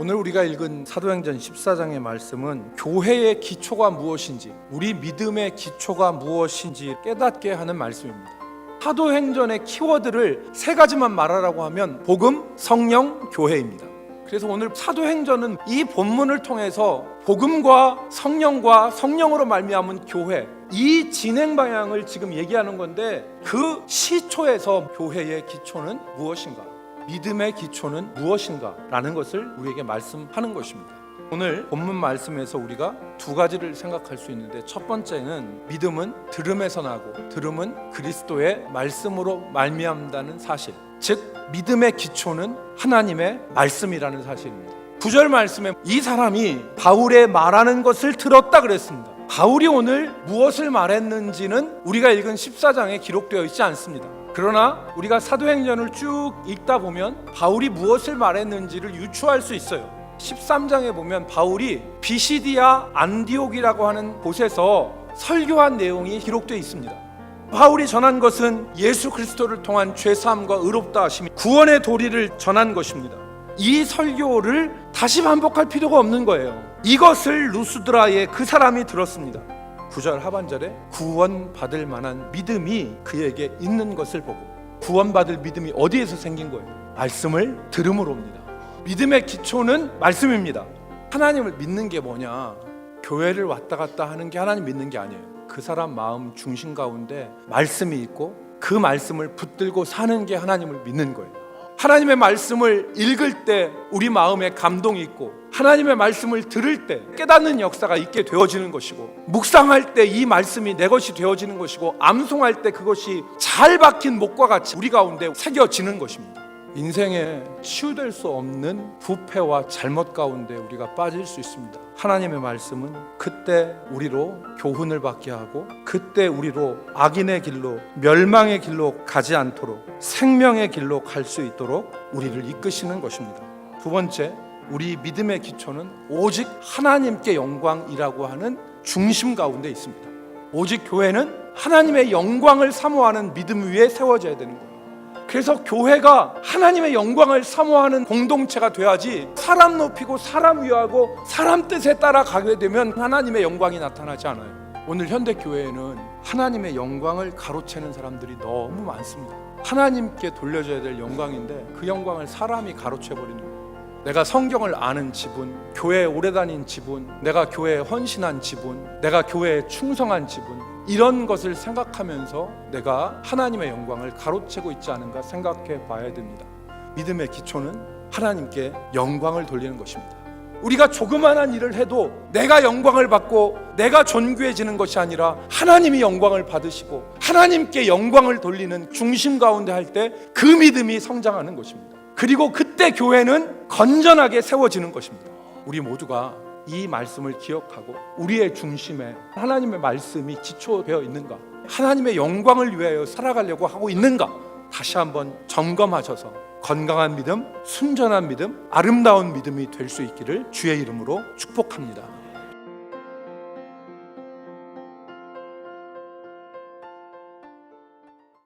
오늘 우리가 읽은 사도행전 14장의 말씀은 교회의 기초가 무엇인지, 우리 믿음의 기초가 무엇인지 깨닫게 하는 말씀입니다. 사도행전의 키워드를 세 가지만 말하라고 하면 복음, 성령, 교회입니다. 그래서 오늘 사도행전은 이 본문을 통해서 복음과 성령과 성령으로 말미암은 교회 이 진행 방향을 지금 얘기하는 건데 그 시초에서 교회의 기초는 무엇인가? 믿음의 기초는 무엇인가? 라는 것을 우리에게 말씀하는 것입니다. 오늘 본문 말씀에서 우리가 두 가지를 생각할 수 있는데 첫 번째는 믿음은 들음에서 나고 들음은 그리스도의 말씀으로 말미암다는 사실. 즉 믿음의 기초는 하나님의 말씀이라는 사실입니다. 구절 말씀에 이 사람이 바울의 말하는 것을 들었다 그랬습니다. 바울이 오늘 무엇을 말했는지는 우리가 읽은 14장에 기록되어 있지 않습니다. 그러나 우리가 사도행전을 쭉 읽다 보면 바울이 무엇을 말했는지를 유추할 수 있어요. 13장에 보면 바울이 비시디아 안디옥이라고 하는 곳에서 설교한 내용이 기록되어 있습니다. 바울이 전한 것은 예수 그리스도를 통한 죄 사함과 의롭다 하심이 구원의 도리를 전한 것입니다. 이 설교를 다시 반복할 필요가 없는 거예요. 이것을 루스드라의 그 사람이 들었습니다. 9절 하반절에 구원받을 만한 믿음이 그에게 있는 것을 보고 구원받을 믿음이 어디에서 생긴 거예요? 말씀을 들음으로입니다. 믿음의 기초는 말씀입니다. 하나님을 믿는 게 뭐냐? 교회를 왔다 갔다 하는 게 하나님 믿는 게 아니에요. 그 사람 마음 중심 가운데 말씀이 있고 그 말씀을 붙들고 사는 게 하나님을 믿는 거예요. 하나님의 말씀을 읽을 때 우리 마음에 감동이 있고 하나님의 말씀을 들을 때 깨닫는 역사가 있게 되어지는 것이고 묵상할 때 이 말씀이 내 것이 되어지는 것이고 암송할 때 그것이 잘 박힌 목과 같이 우리 가운데 새겨지는 것입니다. 인생에 치유될 수 없는 부패와 잘못 가운데 우리가 빠질 수 있습니다. 하나님의 말씀은 그때 우리로 교훈을 받게 하고 그때 우리로 악인의 길로 멸망의 길로 가지 않도록 생명의 길로 갈 수 있도록 우리를 이끄시는 것입니다. 두 번째, 우리 믿음의 기초는 오직 하나님께 영광이라고 하는 중심 가운데 있습니다. 오직 교회는 하나님의 영광을 사모하는 믿음 위에 세워져야 되는 거예요. 그래서 교회가 하나님의 영광을 사모하는 공동체가 돼야지 사람 높이고 사람 위하고 사람 뜻에 따라 가게 되면 하나님의 영광이 나타나지 않아요. 오늘 현대 교회에는 하나님의 영광을 가로채는 사람들이 너무 많습니다. 하나님께 돌려줘야 될 영광인데 그 영광을 사람이 가로채 버리는. 내가 성경을 아는 지분, 교회에 오래 다닌 지분, 내가 교회에 헌신한 지분, 내가 교회에 충성한 지분 이런 것을 생각하면서 내가 하나님의 영광을 가로채고 있지 않은가 생각해 봐야 됩니다. 믿음의 기초는 하나님께 영광을 돌리는 것입니다. 우리가 조그만한 일을 해도 내가 영광을 받고 내가 존귀해지는 것이 아니라 하나님이 영광을 받으시고 하나님께 영광을 돌리는 중심 가운데 할 때 그 믿음이 성장하는 것입니다. 그리고 그때 교회는 건전하게 세워지는 것입니다. 우리 모두가 이 말씀을 기억하고 우리의 중심에 하나님의 말씀이 기초되어 있는가? 하나님의 영광을 위하여 살아가려고 하고 있는가? 다시 한번 점검하셔서 건강한 믿음, 순전한 믿음, 아름다운 믿음이 될 수 있기를 주의 이름으로 축복합니다.